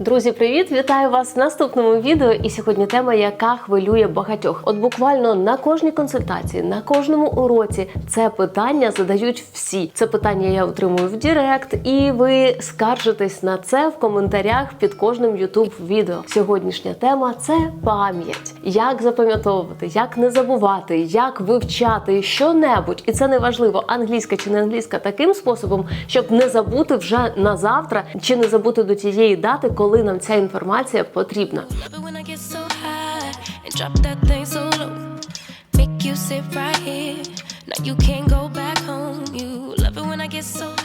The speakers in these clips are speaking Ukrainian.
Друзі, привіт! Вітаю вас в наступному відео. І сьогодні тема, яка хвилює багатьох. От буквально на кожній консультації, на кожному уроці це питання задають всі. Це питання я отримую в Директ, і ви скаржитесь на це в коментарях під кожним youtube відео. Сьогоднішня тема це пам'ять. Як запам'ятовувати, як не забувати, як вивчати що-небудь. І це не важливо, англійська чи не англійська, таким способом, щоб не забути вже на завтра, чи не забути до тієї дати, коли нам ця інформація потрібна. You sit right here. Now you can't go back home. You love it when I get so.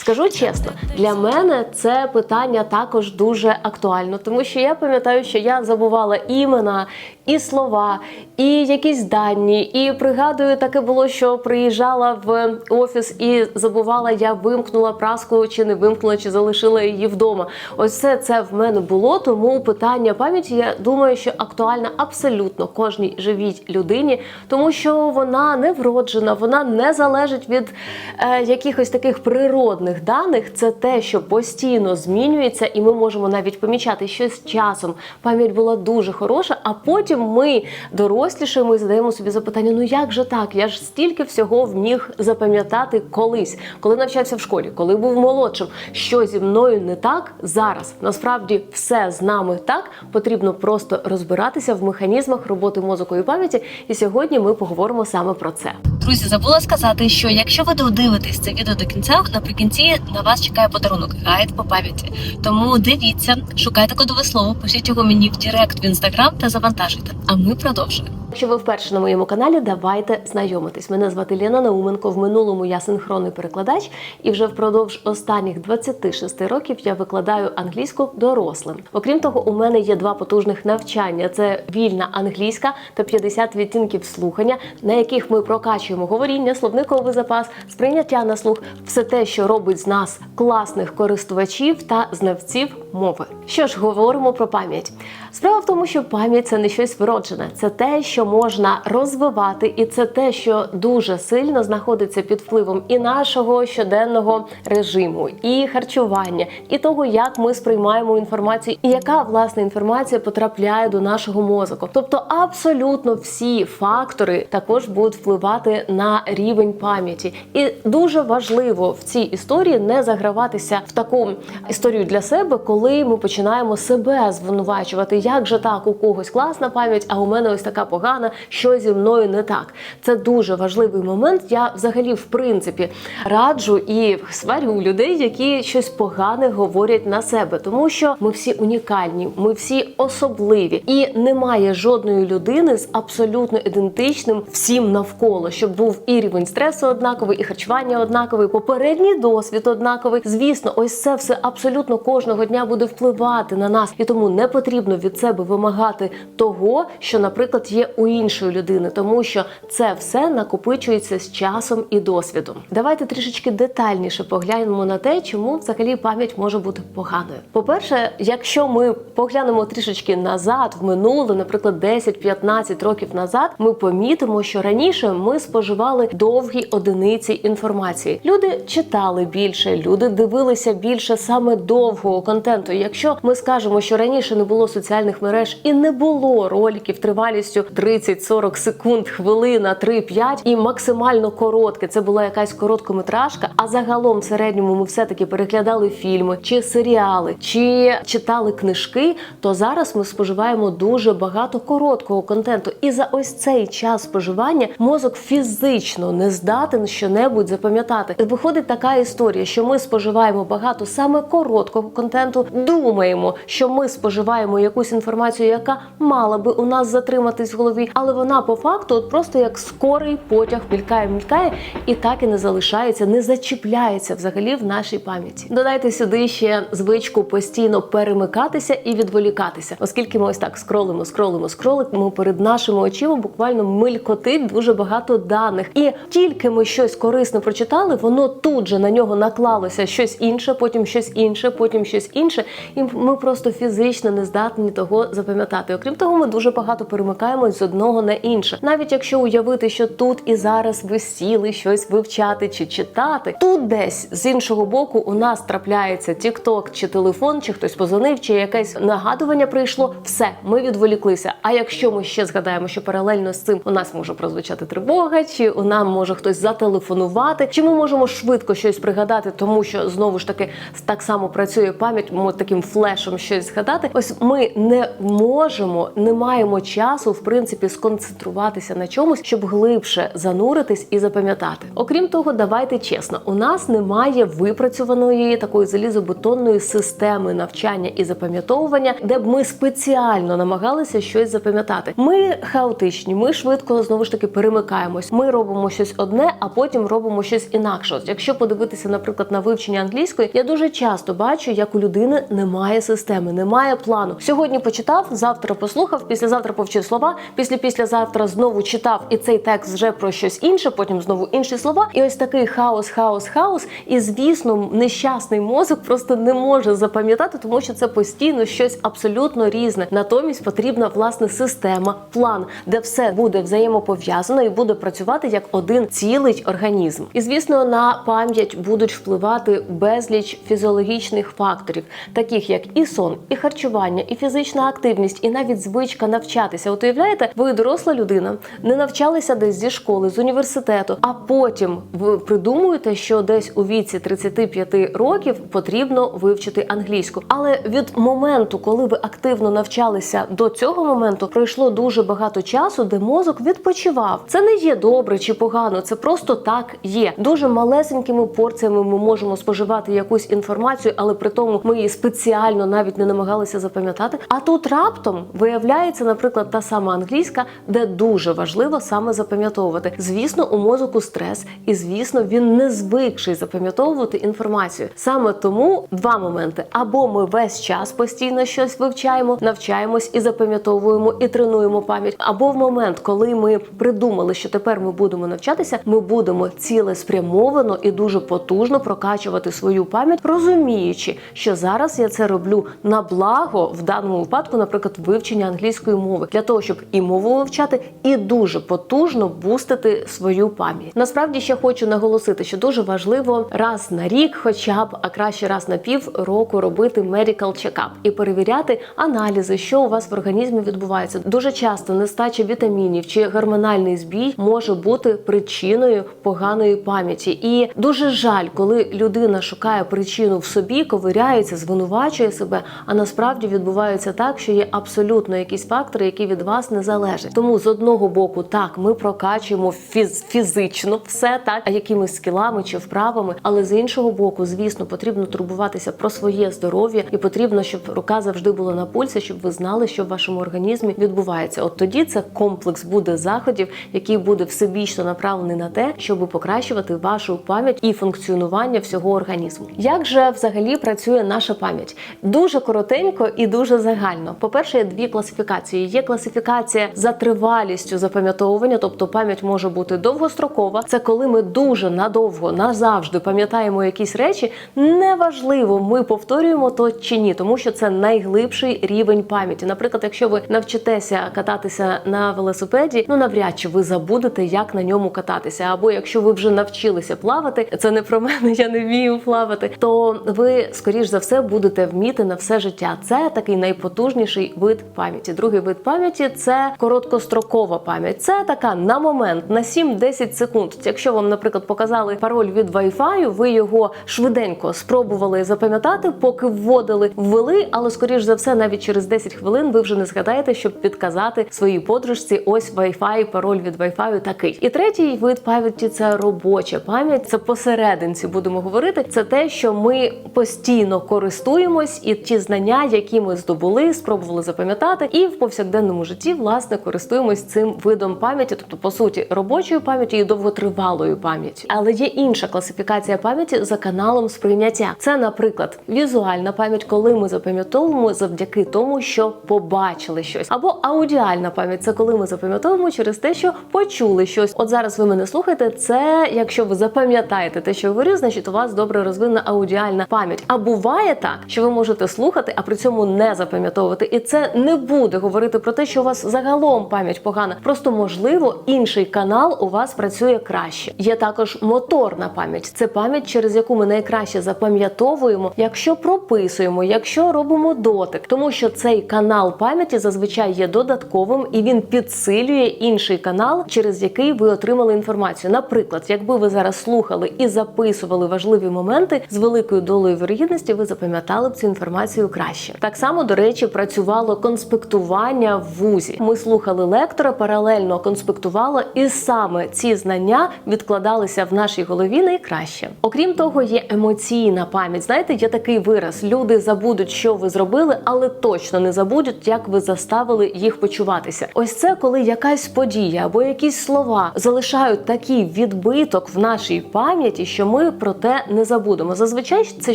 Скажу чесно, для мене це питання також дуже актуально, тому що я пам'ятаю, що я забувала імена, і слова, і якісь дані. І пригадую, таке було, що приїжджала в офіс і забувала, я вимкнула праску чи не вимкнула, чи залишила її вдома. Ось все це в мене було. Тому питання пам'яті, я думаю, що актуальна абсолютно кожній живій людині, тому що вона не вроджена, вона не залежить від е, якихось таких природних даних. Це те, що постійно змінюється, і ми можемо навіть помічати, що з часом пам'ять була дуже хороша, а потім ми дорослішаємо і задаємо собі запитання: ну як же так? Я ж стільки всього вміг запам'ятати колись, коли навчався в школі, коли був молодшим. Що зі мною не так зараз? Насправді все з нами так. Потрібно просто розбиратися в механізмах роботи мозку і пам'яті. І сьогодні ми поговоримо саме про це. Друзі, забула сказати, що якщо ви додивитесь це відео до кінця, наприкінці на вас чекає подарунок гайд по пам'яті. Тому дивіться, шукайте кодове слово, пишіть його мені в Директ в інстаграм та завантажуйте. А ми продовжуємо. Якщо ви вперше на моєму каналі, давайте знайомитись. Мене звати Лена Науменко. В минулому я синхронний перекладач, і вже впродовж останніх 26 років я викладаю англійську дорослим. Окрім того, у мене є два потужних навчання: це вільна англійська та 50 відтінків слухання, на яких ми прокачуємо говоріння, словниковий запас, сприйняття на слух, все те, що робить з нас класних користувачів та знавців мови. Що ж, говоримо про пам'ять. Справа в тому, що пам'ять це не щось вроджене, це те, що можна розвивати, і це те, що дуже сильно знаходиться під впливом і нашого щоденного режиму, і харчування, і того, як ми сприймаємо інформацію, і яка власне інформація потрапляє до нашого мозку. Тобто, абсолютно всі фактори також будуть впливати на рівень пам'яті. І дуже важливо в цій історії не заграватися в таку історію для себе, коли ми починаємо себе звинувачувати, як же так у когось класна пам'ять, а у мене ось така погана, що зі мною не так. Це дуже важливий момент. Я взагалі, в принципі, раджу і сварю людей, які щось погане говорять на себе, тому що ми всі унікальні, ми всі особливі, і немає жодної людини з абсолютно ідентичним всім навколо, щоб був і рівень стресу однаковий, і харчування однаковий, попередній досвід однаковий. Звісно, ось це все абсолютно кожного дня буде впливати на нас, і тому не потрібно від себе вимагати того, що, наприклад, є у іншої людини, тому що це все накопичується з часом і досвідом. Давайте трішечки детальніше поглянемо на те, чому взагалі пам'ять може бути поганою. По-перше, якщо ми поглянемо трішечки назад, в минуле, наприклад, 10-15 років назад, ми помітимо, що раніше ми споживали довгі одиниці інформації. Люди читали більше, люди дивилися більше саме довгого контенту. Якщо ми скажемо, що раніше не було соціальних мереж і не було роликів тривалістю 30-40 секунд, хвилина, 3-5 і максимально коротке, це була якась короткометражка. А загалом в середньому ми все таки переглядали фільми чи серіали, чи читали книжки, то зараз ми споживаємо дуже багато короткого контенту. І за ось цей час споживання мозок фізично не здатен щонебудь запам'ятати. Виходить така історія, що ми споживаємо багато саме короткого контенту, думаємо, що ми споживаємо якусь інформацію, яка мала би у нас затриматись в голові, але вона по факту от просто як скорий потяг мількає, мількає і так і не залишається, не зачіпляється взагалі в нашій пам'яті. Додайте сюди ще звичку постійно перемикатися і відволікатися, оскільки ми ось так скролимо, скролимо, скролимо перед нашими очима буквально мелькотить дуже багато даних. І тільки ми щось корисне прочитали, воно тут же на нього наклалося щось інше, потім щось інше, потім щось інше. Інше, і ми просто фізично не здатні того запам'ятати. Окрім того, ми дуже багато перемикаємось з одного на інше. Навіть якщо уявити, що тут і зараз ви сіли щось вивчати чи читати, тут десь з іншого боку у нас трапляється TikTok чи телефон, чи хтось позвонив, чи якесь нагадування прийшло. Все, ми відволіклися. А якщо ми ще згадаємо, що паралельно з цим у нас може прозвучати тривога, чи у нам може хтось зателефонувати, чи ми можемо швидко щось пригадати, тому що знову ж таки так само працює пам'ять, таким флешом щось згадати. Ось ми не можемо, не маємо часу, в принципі, сконцентруватися на чомусь, щоб глибше зануритись і запам'ятати. Окрім того, давайте чесно, у нас немає випрацьованої такої залізобетонної системи навчання і запам'ятовування, де б ми спеціально намагалися щось запам'ятати. Ми хаотичні, ми швидко знову ж таки перемикаємось. Ми робимо щось одне, а потім робимо щось інакше. Якщо подивитися, наприклад, на вивчення англійської, я дуже часто бачу, як у людини немає системи, немає плану. Сьогодні почитав, завтра послухав, післязавтра повчив слова, після післязавтра знову читав, і цей текст вже про щось інше, потім знову інші слова. І ось такий хаос, хаос, хаос. І звісно, нещасний мозок просто не може запам'ятати, тому що це постійно щось абсолютно різне. Натомість потрібна власне система, план, де все буде взаємопов'язано і буде працювати як один цілий організм. І звісно, на пам'ять будуть впливати безліч фізіологічних факторів, таких як і сон, і харчування, і фізична активність, і навіть звичка навчатися. От уявляєте, ви доросла людина, не навчалися десь зі школи, з університету, а потім ви придумуєте, що десь у віці 35 років потрібно вивчити англійську. Але від моменту, коли ви активно навчалися до цього моменту, пройшло дуже багато часу, де мозок відпочивав. Це не є добре чи погано, це просто так є. Дуже малесенькими порціями ми можемо споживати якусь інформацію, але при тому ми її спеціально навіть не намагалися запам'ятати. А тут раптом виявляється, наприклад, та сама англійська, де дуже важливо саме запам'ятовувати. Звісно, у мозоку стрес, і звісно, він не звикший запам'ятовувати інформацію. Саме тому два моменти: або ми весь час постійно щось вивчаємо, навчаємось і запам'ятовуємо, і тренуємо пам'ять, або в момент, коли ми придумали, що тепер ми будемо навчатися, ми будемо цілеспрямовано і дуже потужно прокачувати свою пам'ять, розуміючи, що зараз я це роблю на благо в даному випадку, наприклад, вивчення англійської мови для того, щоб і мову вивчати, і дуже потужно бустити свою пам'ять. Насправді ще хочу наголосити, що дуже важливо раз на рік, хоча б, а краще раз на пів року робити medical check-up і перевіряти аналізи, що у вас в організмі відбувається. Дуже часто нестача вітамінів чи гормональний збій може бути причиною поганої пам'яті. І дуже жаль, коли людина шукає причину в собі, ковиряється, звинувачує себе. А насправді відбувається так, що є абсолютно якісь фактори, які від вас не залежать. Тому з одного боку, так ми прокачуємо фіз- фізично все так, а якимись скілами чи вправами. Але з іншого боку, звісно, потрібно турбуватися про своє здоров'я, і потрібно, щоб рука завжди була на пульсі, щоб ви знали, що в вашому організмі відбувається. От тоді це комплекс буде заходів, який буде всебічно направлений на те, щоб покращувати вашу пам'ять і функціонування всього організму. Як же взагалі працює наша пам'ять? Дуже коротенько і дуже загально. По-перше, є дві класифікації. Є класифікація за тривалістю запам'ятовування, тобто пам'ять може бути довгострокова. Це коли ми дуже надовго, назавжди пам'ятаємо якісь речі. Неважливо, ми повторюємо то чи ні, тому що це найглибший рівень пам'яті. Наприклад, якщо ви навчитеся кататися на велосипеді, ну навряд чи ви забудете, як на ньому кататися. Або якщо ви вже навчилися плавати, це не про мене, я не вмію плавати, то ви скоріш за все будете вміти на все життя. Це такий найпотужніший вид пам'яті. Другий вид пам'яті це короткострокова пам'ять. Це така на момент, на 7-10 секунд. Якщо вам, наприклад, показали пароль від Wi-Fi, ви його швиденько спробували запам'ятати, поки вводили, ввели, але скоріш за все, навіть через 10 хвилин ви вже не згадаєте, щоб підказати своїй подружці ось Wi-Fi, пароль від Wi-Fi такий. І третій вид пам'яті це робоча пам'ять. Це посерединці будемо говорити. Це те, що ми постійно користуємось, і ті знання, які ми здобули, спробували запам'ятати, і в повсякденному житті власне користуємось цим видом пам'яті, тобто по суті робочою пам'яттю і довготривалою пам'яттю. Але є інша класифікація пам'яті за каналом сприйняття. Це, наприклад, візуальна пам'ять, коли ми запам'ятовуємо завдяки тому, що побачили щось, або аудіальна пам'ять це коли ми запам'ятовуємо через те, що почули щось. От зараз ви мене слухаєте. Це якщо ви запам'ятаєте те, що я говорю, значить у вас добре розвинена аудіальна пам'ять. А буває так, так, що ви можете слухати, а при цьому не запам'ятовувати. І це не буде говорити про те, що у вас загалом пам'ять погана. Просто можливо інший канал у вас працює краще. Є також моторна пам'ять. Це пам'ять, через яку ми найкраще запам'ятовуємо, якщо прописуємо, якщо робимо дотик, тому що цей канал пам'яті зазвичай є додатковим і він підсилює інший канал, через який ви отримали інформацію. Наприклад, якби ви зараз слухали і записували важливі моменти з великою долею вірогідності, ви запам'ятали б цю інформацію краще. Так само, до речі, працювало конспектування в вузі. Ми слухали лектора, паралельно конспектувало, і саме ці знання відкладалися в нашій голові найкраще. Окрім того, є емоційна пам'ять. Знаєте, є такий вираз: люди забудуть, що ви зробили, але точно не забудуть, як ви заставили їх почуватися. Ось це коли якась подія або якісь слова залишають такий відбиток в нашій пам'яті, що ми про те не забудемо. Зазвичай це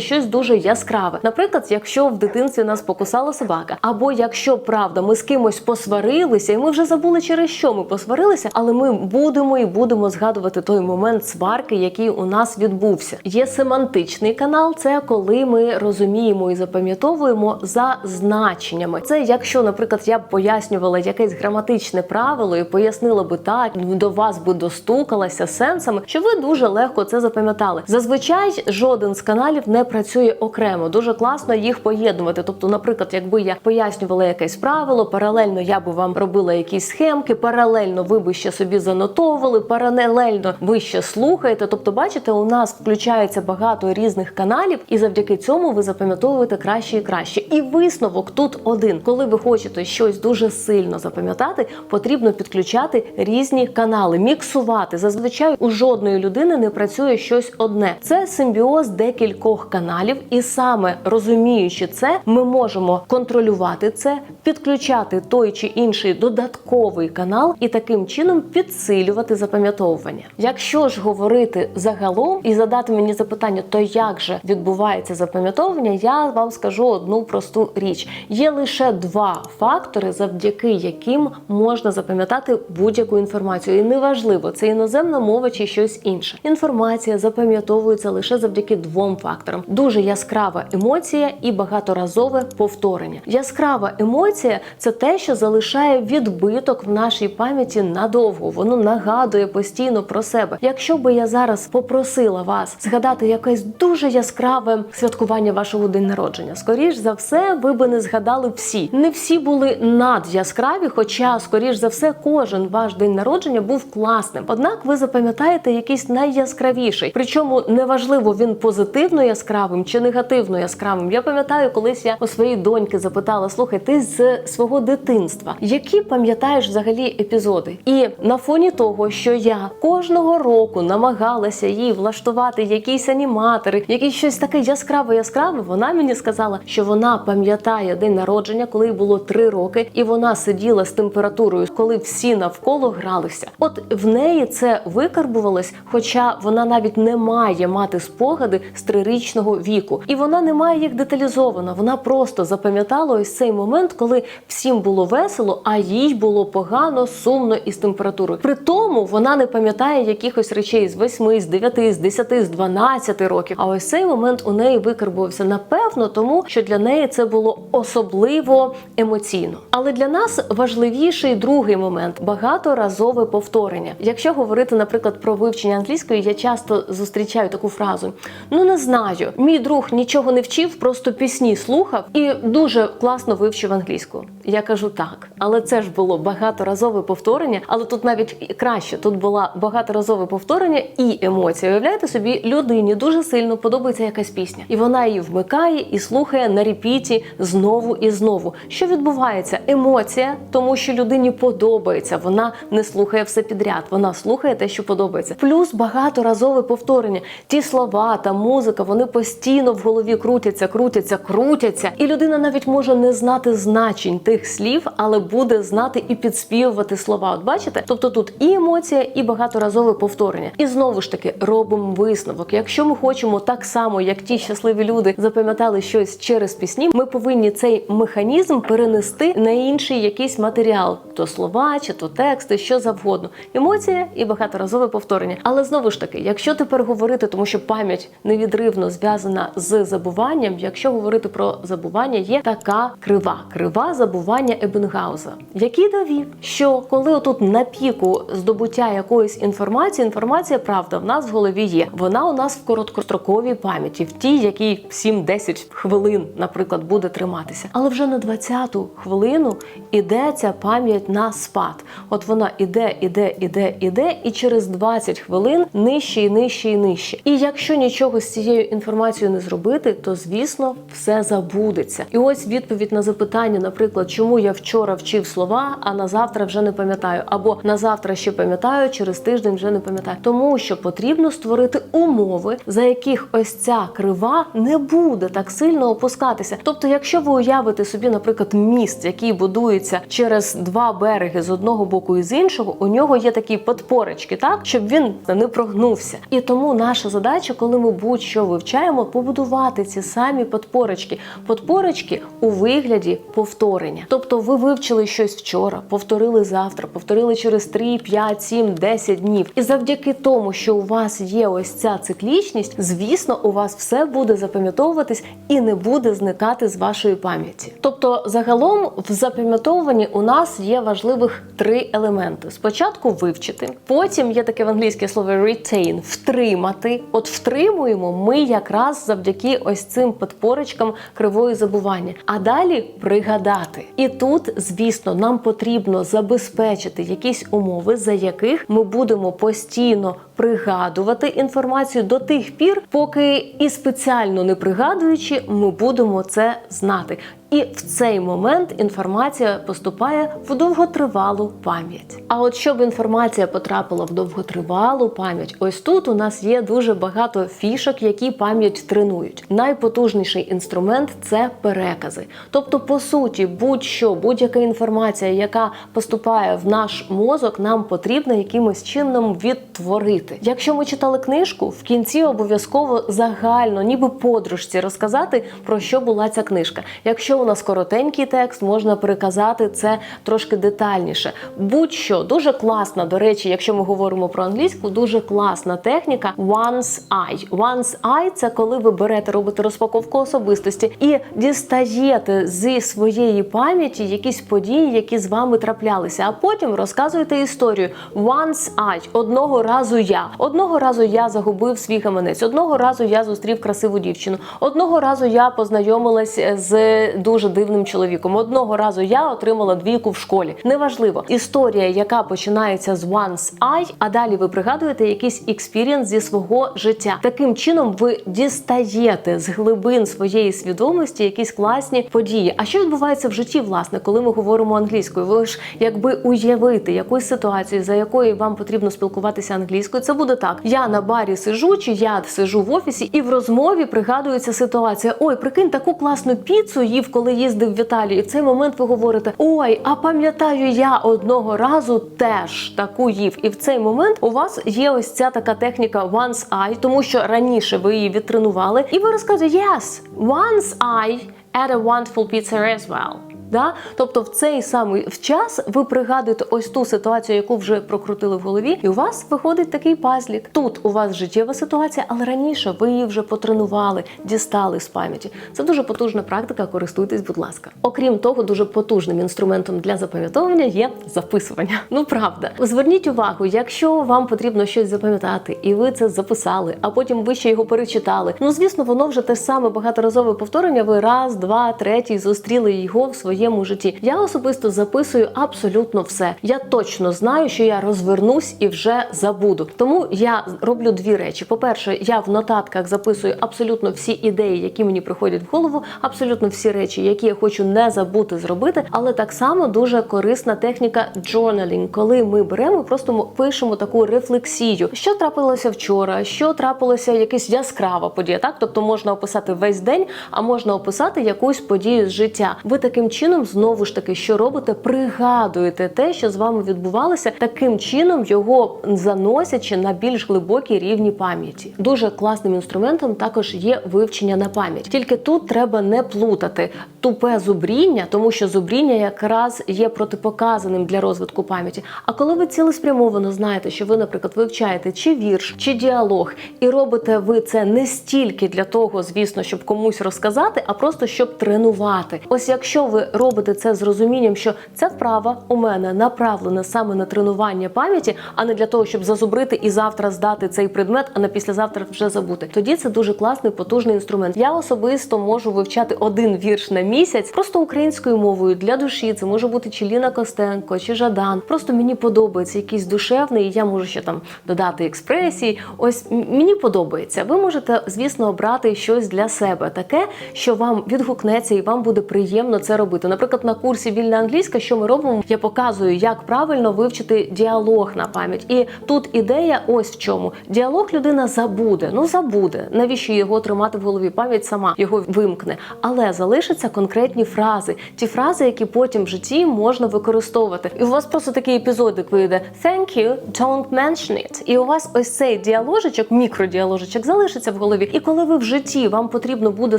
щось дуже яскраве. Наприклад, якщо в дитинстві нас покусала собака, або якщо правда ми з кимось посварилися, і ми вже забули через що ми посварилися, але ми будемо і будемо згадувати той момент сварки, який у нас відбувся. Є семантичний канал, це коли ми розуміємо і запам'ятовуємо за значеннями. Це якщо, наприклад, я б пояснювала якесь граматичне правило і пояснила би так, до вас би достукалася сенсами, що ви дуже легко це запам'ятали. Зазвичай жоден з каналів не працює окремо. Дуже класно їх поєднувати. Тобто, наприклад, якби я пояснювала якесь правило, паралельно я би вам робила якісь схемки, паралельно ви би ще собі занотовували, паралельно ви ще слухаєте. Тобто, бачите, у нас включається багато різних каналів, і завдяки цьому ви запам'ятовуєте краще і краще. І висновок тут один: коли ви хочете щось дуже сильно запам'ятати, потрібно підключати різні канали, міксувати. Зазвичай у жодної людини не працює щось одне. Це симбіоз декількох каналів, і саме розуміючи це, ми можемо контролювати це, підключати той чи інший додатковий канал і таким чином підсилювати запам'ятовування. Якщо ж говорити загалом і задати мені запитання, то як же відбувається запам'ятовування, я вам скажу одну просту річ: є лише два фактори, завдяки яким можна запам'ятати будь-яку інформацію. І неважливо, це іноземна мова чи щось інше. Інформація запам'ятовується лише завдяки двом факторам: дуже яскрава емоція і багаторазове повторення. Яскрава емоція це те, що залишає відбиток в нашій пам'яті надовго. Воно нагадує постійно про себе. Якщо би я зараз попросила вас згадати якесь дуже яскраве святкування вашого день народження, скоріш за все, ви би не згадали всі. Не всі були надяскраві, хоча, скоріш за все, кожен ваш день народження був класним. Однак ви запам'ятаєте якийсь найяскравіший. Причому неважливо він позитивно яскравим чи негативно яскравим. Я пам'ятаю, колись я у своїй доньки запитала: слухай, ти з свого дитинства, які пам'ятаєш взагалі епізоди? І на фоні того, що я кожного року намагалася їй влаштувати якісь аніматори, якісь щось таке яскраве, яскраве, вона мені сказала, що вона пам'ятає день народження, коли їй було три роки, і вона сиділа з температурою, коли всі навколо гралися. От в неї це викарбувалось, хоча вона навіть не має мати спогади з трирічного віку, і вона не має їх деталізовано. Вона просто запам'ятала ось цей момент, коли всім було весело, а їй було погано, сумно і з температурою. При тому вона не пам'ятає якихось речей з 8, з 9, з 10, з 12 років. А ось цей момент у неї викарбувався напевно, тому що для неї це було особливо емоційно. Але для нас важливіший другий момент багаторазове повторення. Якщо говорити, наприклад, про вивчення англійської, я часто зустрічаю таку фразу: ну не знаю, мій друг нічого не вчив, просто пісні слухав і дуже класно вивчив англійську. Я кажу так, але це ж було багаторазове повторення. Але тут навіть краще тут була багаторазове повторення і емоція. Уявляєте собі, людині дуже сильно подобається якась пісня, і вона її вмикає і слухає на репіті знову і знову. Що відбувається? Емоція, тому що людині подобається. Вона не слухає все підряд, вона слухає те, що подобається. Плюс багаторазове повторення. Ті слова та музика вони постійно в голові крутяться, крутяться, крутяться, і людина навіть може не знати значень тих слів, але буде знати і підспівувати слова. От бачите? Тобто тут і емоція, і багаторазове повторення. І знову ж таки робимо висновок. Якщо ми хочемо так само, як ті щасливі люди запам'ятали щось через пісні, ми повинні цей механізм перенести на інший якийсь матеріал, то слова, чи то тексти, що завгодно. Емоція і багаторазове повторення. Але знову ж таки, якщо тепер говорити, тому що пам'ять невідривно зв'язана з забуванням, забуванням, якщо говорити про забування, є така крива крива забування Ебенгауза, який довів, що коли отут на піку здобуття якоїсь інформації, інформація правда в нас в голові є. Вона у нас в короткостроковій пам'яті, в тій, якій 7-10 хвилин, наприклад, буде триматися. Але вже на 20-ту хвилину іде ця пам'ять на спад. От вона іде, іде, іде, іде, і через 20 хвилин нижче і нижче і нижче. І якщо нічого з цією інформацією не зробити, то звісно все забудеться. І ось відповідь на запитання, наприклад, чому я вчора вчив слова, а на завтра вже не пам'ятаю, або на завтра ще пам'ятаю, через тиждень вже не пам'ятаю. Тому що потрібно створити умови, за яких ось ця крива не буде так сильно опускатися. Тобто, якщо ви уявите собі, наприклад, міст, який будується через два береги з одного боку і з іншого, у нього є такі подпорочки, так щоб він не прогнувся. І тому наша задача, коли ми будь-що вивчаємо, побудувати ці самі подпорочки. Подпорочки у вигляді повторення. Тобто, ви вивчили щось вчора, повторили завтра, повторили через 3, 5, 7, 10 днів. І завдяки тому, що у вас є ось ця циклічність, звісно, у вас все буде запам'ятовуватись і не буде зникати з вашої пам'яті. Тобто, загалом в запам'ятовуванні у нас є важливих три елементи: спочатку вивчити, потім є таке в англійське слово retain – втримати. От втримуємо ми якраз завдяки ось цим подпорочкам кривої забування. А далі пригадати. І тут, звісно, нам потрібно забезпечити якісь умови, за яких ми будемо постійно пригадувати інформацію до тих пір, поки і спеціально не пригадуючи, ми будемо це знати. І в цей момент інформація поступає в довготривалу пам'ять. А от щоб інформація потрапила в довготривалу пам'ять, ось тут у нас є дуже багато фішок, які пам'ять тренують. Найпотужніший інструмент це перекази. Тобто, по суті, будь-що, будь-яка інформація, яка поступає в наш мозок, нам потрібно якимось чином відтворити. Якщо ми читали книжку, в кінці обов'язково загально, ніби подружці, розказати про що була ця книжка. Якщо у нас коротенький текст, можна переказати це трошки детальніше. Будь-що дуже класна, до речі, якщо ми говоримо про англійську, дуже класна техніка once I. Once I – це коли ви берете, робите розпаковку особистості і дістаєте зі своєї пам'яті якісь події, які з вами траплялися, а потім розказуєте історію. Once I – одного разу я. Одного разу я загубив свій гаманець. Одного разу я зустрів красиву дівчину. Одного разу я познайомилась з дуже дивним чоловіком. Одного разу я отримала двійку в школі. Неважливо. Історія, яка починається з once I, а далі ви пригадуєте якийсь експірієнс зі свого життя. Таким чином ви дістаєте з глибин своєї свідомості якісь класні події. А що відбувається в житті, власне, коли ми говоримо англійською? Ви ж якби уявити якусь ситуацію, за якою вам потрібно спілкуватися англійською, це буде так: я на барі сижу, чи я сижу в офісі, і в розмові пригадується ситуація. Ой, прикинь, таку класну піцу їв, коли їздив в Італію. І в цей момент ви говорите: Ой, а пам'ятаю, я одного разу теж таку їв. І в цей момент у вас є ось ця така техніка once I, тому що раніше ви її відтренували, і ви розказуєте yes, once I at a wonderful pizza as well. Да? Тобто в цей самий в час ви пригадуєте ось ту ситуацію, яку вже прокрутили в голові, і у вас виходить такий пазлік. Тут у вас життєва ситуація, але раніше ви її вже потренували, дістали з пам'яті. Це дуже потужна практика. Користуйтесь, будь ласка. Окрім того, дуже потужним інструментом для запам'ятовування є записування. Ну правда, зверніть увагу, якщо вам потрібно щось запам'ятати, і ви це записали, а потім ви ще його перечитали. Ну звісно, воно вже те саме багаторазове повторення. Ви раз, два, третій зустріли його в своєму житті. Я особисто записую абсолютно все. Я точно знаю, що я розвернусь і вже забуду. Тому я роблю дві речі: по-перше, я в нотатках записую абсолютно всі ідеї, які мені приходять в голову, абсолютно всі речі, які я хочу не забути зробити. Але так само дуже корисна техніка journaling, коли ми беремо, просто пишемо таку рефлексію, що трапилося вчора, що трапилося якась яскрава подія. Так, тобто можна описати весь день, а можна описати якусь подію з життя. Ви таким чином чином, знову ж таки, що робите, пригадуєте те, що з вами відбувалося, таким чином його заносячи на більш глибокі рівні пам'яті. Дуже класним інструментом також є вивчення на пам'ять. Тільки тут треба не плутати тупе зубріння, тому що зубріння якраз є протипоказаним для розвитку пам'яті. А коли ви цілеспрямовано знаєте, що ви, наприклад, вивчаєте чи вірш, чи діалог, і робите ви це не стільки для того, звісно, щоб комусь розказати, а просто щоб тренувати. Ось якщо ви робите це з розумінням, що ця вправа у мене направлена саме на тренування пам'яті, а не для того, щоб зазубрити і завтра здати цей предмет, а на післязавтра вже забути. Тоді це дуже класний потужний інструмент. Я особисто можу вивчати один вірш на місяць просто українською мовою для душі. Це може бути чи Ліна Костенко, чи Жадан. Просто мені подобається якийсь душевний, і я можу ще там додати експресії. Ось мені подобається. Ви можете, звісно, обрати щось для себе, таке, що вам відгукнеться і вам буде приємно це робити. Наприклад, на курсі вільна англійська, що ми робимо, я показую, як правильно вивчити діалог на пам'ять. І тут ідея ось в чому: діалог людина забуде. Ну забуде. Навіщо його тримати в голові? Пам'ять сама його вимкне, але залишаться конкретні фрази, ті фрази, які потім в житті можна використовувати. І у вас просто такий епізодик вийде Thank you, don't mention it. І у вас ось цей діаложечок, мікродіаложечок залишиться в голові. І коли ви в житті вам потрібно буде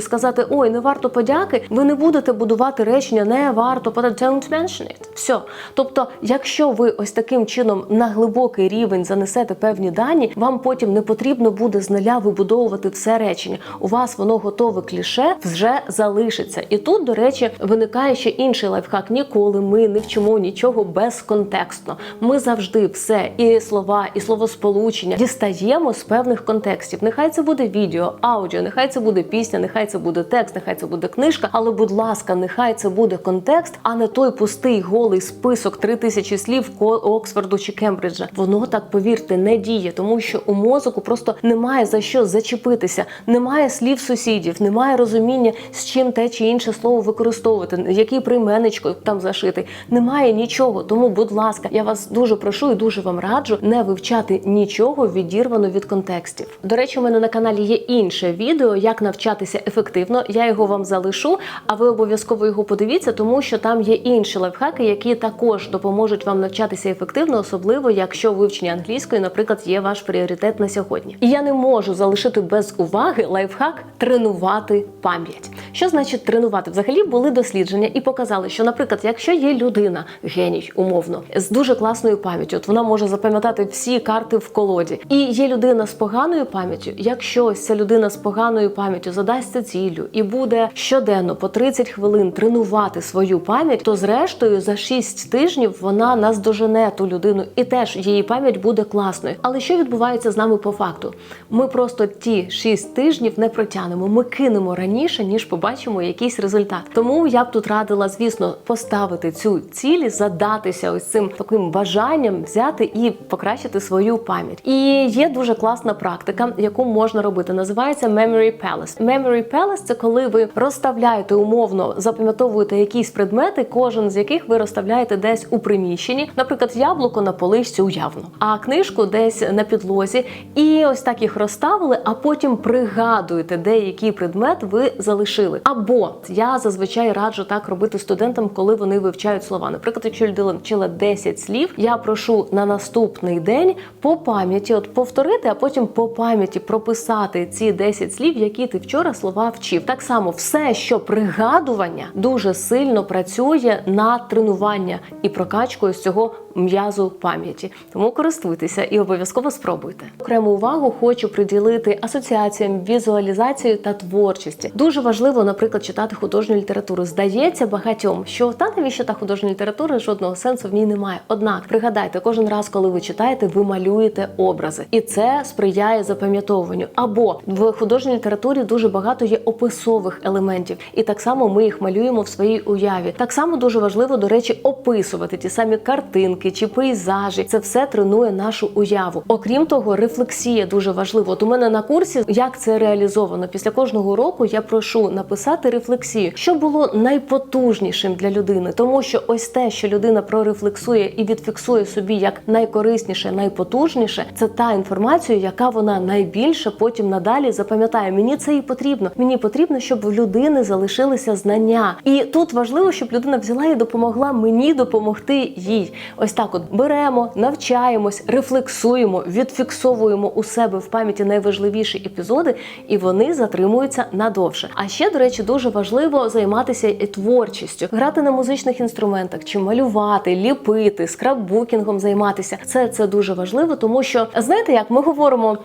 сказати Ой, не варто подяки, ви не будете будувати речення не варто подяки, don't mention it. Все. Тобто, якщо ви ось таким чином на глибокий рівень занесете певні дані, вам потім не потрібно буде з нуля вибудовувати все речення. У вас воно готове кліше вже залишиться. І тут, до речі, виникає ще інший лайфхак. Ніколи ми не вчимо нічого безконтекстно. Ми завжди все, і слова, і словосполучення дістаємо з певних контекстів. Нехай це буде відео, аудіо, нехай це буде пісня, нехай це буде текст, нехай це буде книжка. Але, будь ласка, нехай це буде контекст, а не той пустий голий список три тисячі слів Ко- Оксфорду чи Кембриджа. Воно так повірте не діє, тому що у мозку просто немає за що зачепитися, немає слів сусідів, немає розуміння, з чим те чи інше слово використовувати, який прийменечко там зашитий. Немає нічого. Тому, будь ласка, я вас дуже прошу і дуже вам раджу не вивчати нічого відірвано від контекстів. До речі, у мене на каналі є інше відео, як навчатися ефективно. Я його вам залишу, а ви обов'язково його подивіться, тому що там є інші лайфхаки, які також допоможуть вам навчатися ефективно, особливо якщо вивчення англійської, наприклад, є ваш пріоритет на сьогодні. І я не можу залишити без уваги лайфхак тренувати пам'ять. Що значить тренувати? Взагалі були дослідження і показали, що, наприклад, якщо є людина, геній умовно, з дуже класною пам'яттю, от вона може запам'ятати всі карти в колоді, і є людина з поганою пам'яттю. Якщо ця людина з поганою пам'яттю задасться ціллю і буде щоденно по 30 хвилин тренувати свою пам'ять, то зрештою за 6 тижнів вона наздожене ту людину, і теж її пам'ять буде класною. Але що відбувається з нами по факту? Ми просто ті 6 тижнів не протягнемо. Ми кинемо раніше, ніж побачимо якийсь результат. Тому я б тут радила, звісно, поставити цю ціль, задатися ось цим таким бажанням взяти і покращити свою пам'ять. І є дуже класна практика, яку можна робити. Називається Memory Palace. Memory Palace – це коли ви розставляєте умовно, запам'ятовуєте якісь предмети, кожен з яких ви розставляєте десь у приміщенні, наприклад, яблуко на поличці уявно, а книжку десь на підлозі. І ось так їх розставили, а потім пригадуєте, де який предмет ви залишили. Або я зазвичай раджу так робити студентам, коли вони вивчають слова. Наприклад, якщо людина вчила 10 слів, я прошу на наступний день по пам'яті, от повторити, а потім по пам'яті прописати ці 10 слів, які ти вчора слова вчив. Так само, все, що пригадування, дуже сильно працює на тренування і прокачку з цього м'язу пам'яті. Тому користуйтеся і обов'язково спробуйте. Окрему увагу хочу приділити асоціаціям, візуалізації та творчості. Дуже важливо, наприклад, читати художню літературу. Здається багатьом, що та навіщо та художня література жодного сенсу в ній немає. Однак пригадайте, кожен раз, коли ви читаєте, ви малюєте образи, і це сприяє запам'ятовуванню. Або в художній літературі дуже багато є описових елементів, і так само ми їх малюємо в своїй уяві. Так само дуже важливо, до речі, описувати ті самі картинки, картинки чи пейзажі. Це все тренує нашу уяву. Окрім того, рефлексія дуже важлива. От у мене на курсі як це реалізовано. Після кожного року я прошу написати рефлексію, що було найпотужнішим для людини, тому що ось те, що людина прорефлексує і відфіксує собі як найкорисніше, найпотужніше, це та інформація, яка вона найбільше потім надалі запам'ятає. Мені це і потрібно. Мені потрібно, щоб в людини залишилися знання. І тут важливо, щоб людина взяла і допомогла мені допомогти їй. Ось так, от беремо, навчаємось, рефлексуємо, відфіксовуємо у себе в пам'яті найважливіші епізоди, і вони затримуються надовше. А ще, до речі, дуже важливо займатися творчістю, грати на музичних інструментах, чи малювати, ліпити, скраббукінгом займатися. Це це дуже важливо, тому що знаєте, як ми говоримо: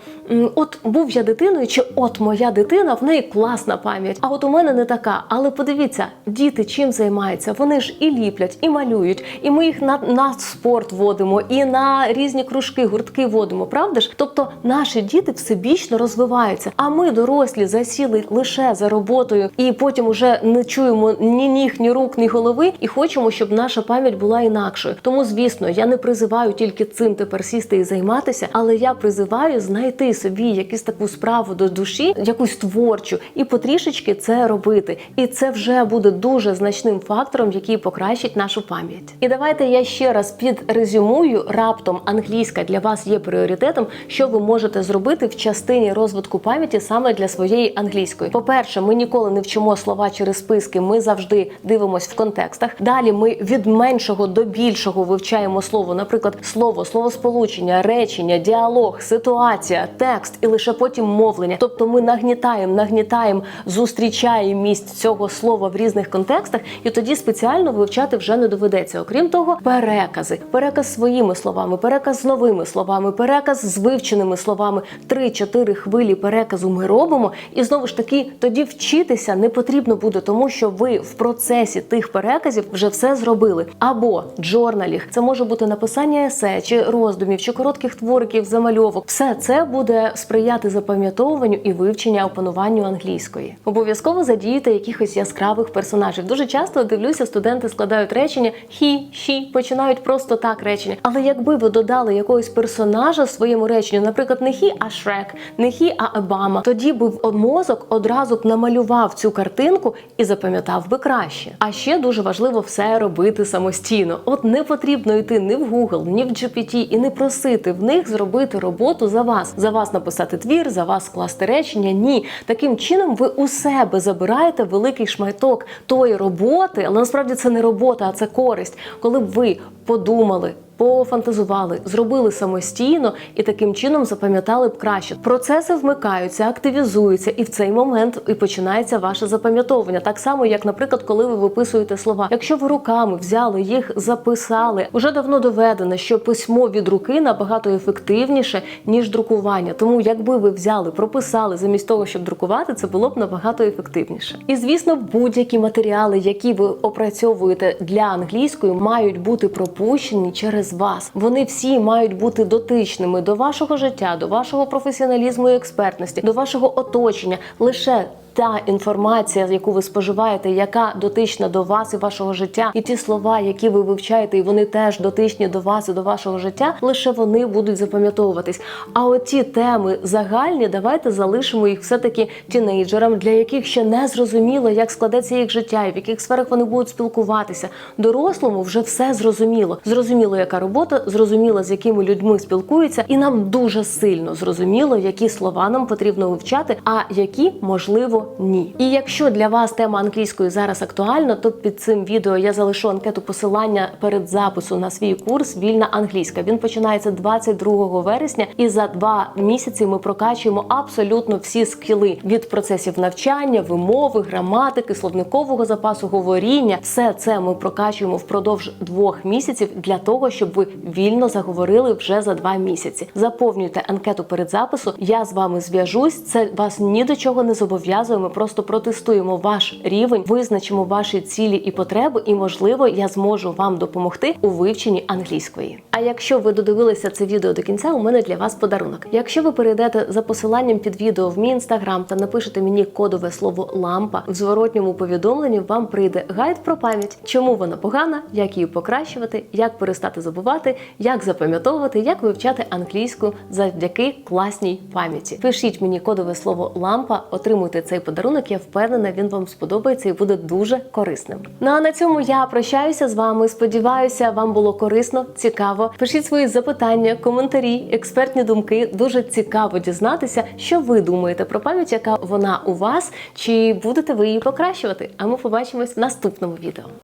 от був я дитиною, чи от моя дитина, в неї класна пам'ять. А от у мене не така. Але подивіться, діти чим займаються? Вони ж і ліплять, і малюють, і ми їх на, на спорт водимо, і на різні кружки, гуртки водимо. Правда ж? Тобто наші діти всебічно розвиваються. А ми, дорослі, засіли лише за роботою, і потім уже не чуємо ні ніг, ні рук, ні голови, і хочемо, щоб наша пам'ять була інакшою. Тому, звісно, я не призиваю тільки цим тепер сісти і займатися, але я призиваю знайти собі якусь таку справу до душі, якусь творчу, і потрішечки це робити. І це вже буде дуже значним фактором, який покращить нашу пам'ять. І давайте я ще раз підрезюмую раптом англійська для вас є пріоритетом, що ви можете зробити в частині розвитку пам'яті саме для своєї англійської. По-перше, ми ніколи не вчимо слова через списки. Ми завжди дивимося в контекстах. Далі ми від меншого до більшого вивчаємо слово, наприклад, слово, словосполучення, речення, діалог, ситуація, текст і лише потім мовлення. Тобто ми нагнітаємо, нагнітаємо, зустрічаємо місць цього слова в різних контекстах, і тоді спеціально вивчати вже не доведеться. Окрім того, перекази, переказ своїми словами, переказ з новими словами, переказ з вивченими словами. Три-чотири хвилі переказу ми робимо, і знову ж таки тоді вчитися не потрібно буде, тому що ви в процесі тих переказів вже все зробили. Або джорналінг. це може бути написання есе, чи роздумів, чи коротких твориків, замальовок. Все це буде сприяти запам'ятовуванню і вивченню опануванню англійської. Обов'язково задіюйте якихось яскравих персонажів. Дуже часто дивлюся, студенти складають речення she, починають просто так речення. Але якби ви додали якогось персонажа своєму реченню, наприклад, не he, а Шрек, не he, а Обама, тоді би мозок одразу б намалював цю картинку і запам'ятав би краще. А ще дуже важливо все робити самостійно. От не потрібно йти ні в Google, ні в GPT і не просити в них зробити роботу за вас, за вас написати твір, за вас скласти речення. Ні, таким чином ви у себе забираєте великий шматок тої роботи, але насправді це не робота, а це користь, коли б ви подумали думали. Пофантазували, зробили самостійно і таким чином запам'ятали б краще. Процеси вмикаються, активізуються, і в цей момент і починається ваше запам'ятовування. Так само, як, наприклад, коли ви виписуєте слова. Якщо ви руками взяли їх, записали, вже давно доведено, що письмо від руки набагато ефективніше ніж друкування. Тому, якби ви взяли, прописали замість того, щоб друкувати, це було б набагато ефективніше. І звісно, будь-які матеріали, які ви опрацьовуєте для англійської, мають бути пропущені через вас. Вони всі мають бути дотичними до вашого життя, до вашого професіоналізму і експертності, до вашого оточення. Лише та інформація, яку ви споживаєте, яка дотична до вас і вашого життя, і ті слова, які ви вивчаєте, і вони теж дотичні до вас і до вашого життя, лише вони будуть запам'ятовуватись. А оті теми загальні, давайте залишимо їх все-таки тінейджерам, для яких ще не зрозуміло, як складеться їх життя, і в яких сферах вони будуть спілкуватися. Дорослому вже все зрозуміло. Зрозуміло, яка робота, зрозуміло, з якими людьми спілкуються, і нам дуже сильно зрозуміло, які слова нам потрібно вивчати, а які можливо ні. І якщо для вас тема англійської зараз актуальна, то під цим відео я залишу анкету посилання перед запису на свій курс Вільна англійська. Він починається 22 вересня, і за два місяці ми прокачуємо абсолютно всі скіли від процесів навчання, вимови, граматики, словникового запасу, говоріння. Все це ми прокачуємо впродовж двох місяців для того, щоб ви вільно заговорили вже за два місяці. Заповнюйте анкету перед запису. Я з вами зв'яжусь. Це вас ні до чого не зобов'язує Ми просто протестуємо ваш рівень, визначимо ваші цілі і потреби, і можливо, я зможу вам допомогти у вивченні англійської. А якщо ви додивилися це відео до кінця, у мене для вас подарунок. Якщо ви перейдете за посиланням під відео в мій інстаграм та напишете мені кодове слово лампа, в зворотньому повідомленні вам прийде гайд про пам'ять, чому вона погана, як її покращувати, як перестати забувати, як запам'ятовувати, як вивчати англійську завдяки класній пам'яті. Пишіть мені кодове слово лампа, отримуйте цей подарунок. Я впевнена, він вам сподобається і буде дуже корисним. Ну а на цьому я прощаюся з вами. Сподіваюся, вам було корисно, цікаво. Пишіть свої запитання, коментарі, експертні думки. Дуже цікаво дізнатися, що ви думаєте про пам'ять, яка вона у вас, чи будете ви її покращувати. А ми побачимось в наступному відео.